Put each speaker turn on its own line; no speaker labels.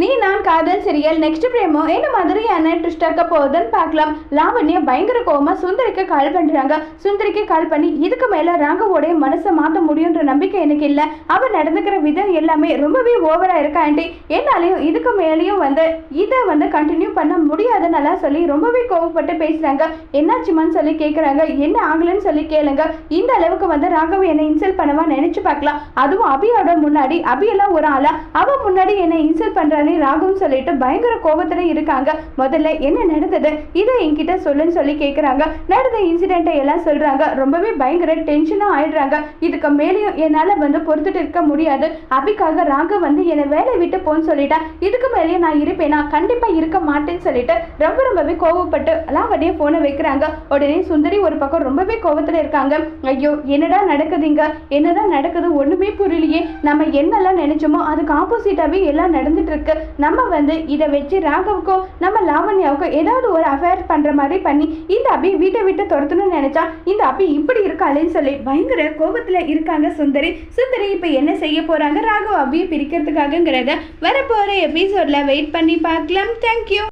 நீ நான் காதல் சீரியல் நெக்ஸ்ட் பிரேமோ என்ன மாதிரியான ட்விஸ்ட் இருக்க போகுதுன்னு பார்க்கலாம். லாவண்யா பயங்கர கோவமா சுந்தரிக்கு கால் பண்றாங்க. சுந்தரிக்கு கால் பண்ணி இதுக்கு மேல ராகவோடைய மனசை மாத்த முடியுன்ற நம்பிக்கை எனக்கு இல்ல. அவ நடந்துக்கிற விதம் எல்லாமே ரொம்பவே ஓவரா இருக்கா ஆண்டி. என்னாலையும் இதுக்கு மேலேயும் வந்து இதை வந்து கண்டினியூ பண்ண முடியாதுன்னு சொல்லி ரொம்பவே கோவப்பட்டு பேசுறாங்க. என்னாச்சுமான்னு சொல்லி கேட்குறாங்க என்ன ஆகலன்னு சொல்லி கேளுங்க. இந்த அளவுக்கு வந்து ராகவ என்னை இன்சல்ட் பண்ணவா நினைச்சு பார்க்கலாம். அதுவும் அபியோட முன்னாடி அபியெல்லாம் ஒரு ஆளா அவன் முன்னாடி என்னை இன்சல்ட் பண்றானே ராகுன்னு சொல்லிட்டு பயங்கர கோபத்துல இருக்காங்க. முதல்ல என்ன நடந்தது? இதை என்கிட்ட சொல்லுன்னு சொல்லி கேட்கறாங்க நடந்த இன்சிடென்ட்டை எல்லாம் சொல்றாங்க. ரொம்பவே பயங்கர டென்ஷனும் ஆயிடுறாங்க. இதுக்கு மேலேயும் என்னால வந்து பொறுத்துட்டு இருக்க முடியாது. அபிக்காக ராக வந்து என்னை வேலையை விட்டு போன்னு சொல்லிட்டா. இதுக்கு மேலேயே நான் இருப்பேனா? கண்டிப்பா இருக்க மாட்டேன்னு சொல்லிட்டு ரொம்ப ரொம்பவே கோவப்பட்டு லாவடியே போனை வைக்கிறாங்க. உடனே சுந்தரி ஒரு பக்கம் ரொம்பவே கோவத்துல இருக்காங்க. ஐயோ என்னடா நடக்குதுங்க என்னதான் நடக்குது? ஒண்ணுமே புரியலையே. நம்ம என்னெல்லாம் நினைச்சோமோ அதுக்கு ஆப்போசிட்டாவே எல்லாம் நடந்துட்டு இருக்கு. நம்ம வந்து இதை வச்சு ராகவுக்கும் நம்ம லாவண்யாவுக்கோ ஏதாவது ஒரு அஃபேர் பண்ணுற மாதிரி பண்ணி இந்த அபி வீட்டை விட்டு துரத்தணும்னு நினச்சா இந்த அபி இப்படி இருக்காளேன்னு சொல்லி பயங்கர கோபத்தில் இருக்காங்க சுந்தரி. சுந்தரி இப்போ என்ன செய்ய போகிறாங்க ராகவ் அபியை பிரிக்கிறதுக்காகங்கிறத வரப்போகிற எபிசோடில் வெயிட் பண்ணி பார்க்கலாம். தேங்க்யூ